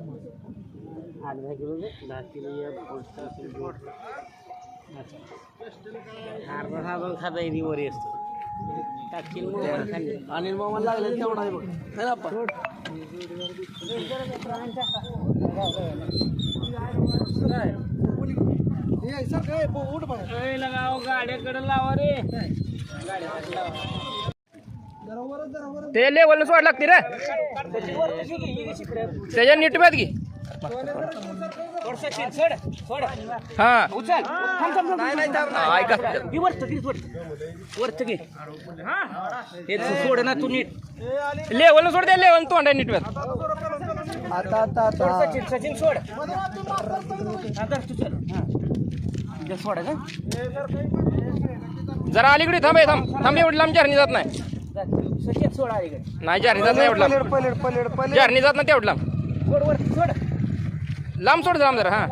आठ दहा किलो दे दहा किलो या पोस्ट असेल गोड अर्धा साबण खाता येते वरी असतो टाकील मग वर खाली अनिल मामा लागले तेवढा आहे बघ है ना आप्पा? ए, लगाव गाड्याकडे लावा रे ते लेवल सोड लागते रे. त्याच्या नीट हा. घे. हे सोड ना तू नीट. लेवल सोड द्या लेवल तोंड नीट आता आता सचिन सचिन सोड. तू चल. हा. का? जरा अलीकडे थांब हे, थांब. थांब एवढी लांब जारणी जात नाही. सोड नाही जारणी जात नाही एवढं पलेड लांब. पलेड पलेड पलेड जारणी जात नाही तेवढं लांब. सोड वर सोड. लांब सोड लांब जरा हा.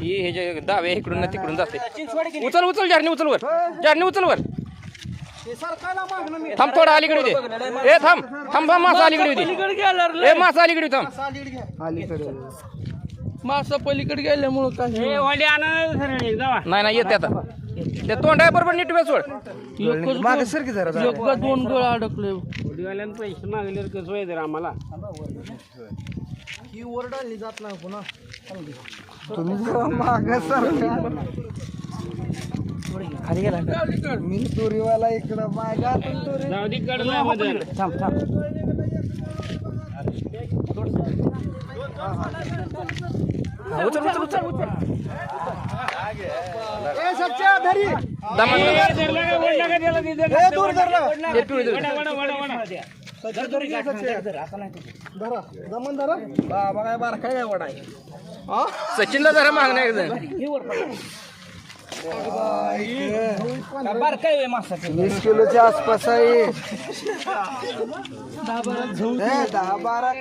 ही हे जे दावे इकडून ना तिकडून जाते. सचिन सोड की उचल उचल जारणी उचल वर. जारणी उचल वर. थांब थोडा अलीकडे दे. ए थांब. थांब थांब मासा अलीकडे दे. ए मासा अलीकडे थांब. अलीकडे. मासा पलीकडे गेल्यामुळं काही ए वाली आणा सरळे जावा. नाही नाही येते आता. ते तोंड आहे बरोबर नीट वेळ सोड मागे जरा जरा. दोन गोळा अडकले. पैसे मागले कसं व्हायचं रे आम्हाला? ही ओरडाली जात नाही पुन्हा. तुम्ही जरा मागे सर खाली गेला मी तुरीवाला इकडं मागा तुरी. जाऊ दे कडला मध्ये थांब थांब. उचल उचल उचल उचल ए सच्चा धरी ए धर. काय काय हा सचिनला जरा मागणं आहे एकजण. बार काय मासा वीस किलोच्या आसपास आहे दहा बारा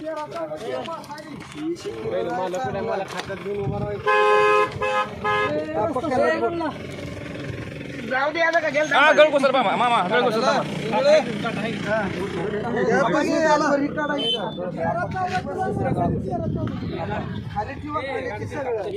का चार पाच आहे. हा, पक्का हा गळ घुसल मामा मामा गळ घुसल मामा या बघी, याला वरी काढायचं. खाली ठेवा, खाली की सगळं.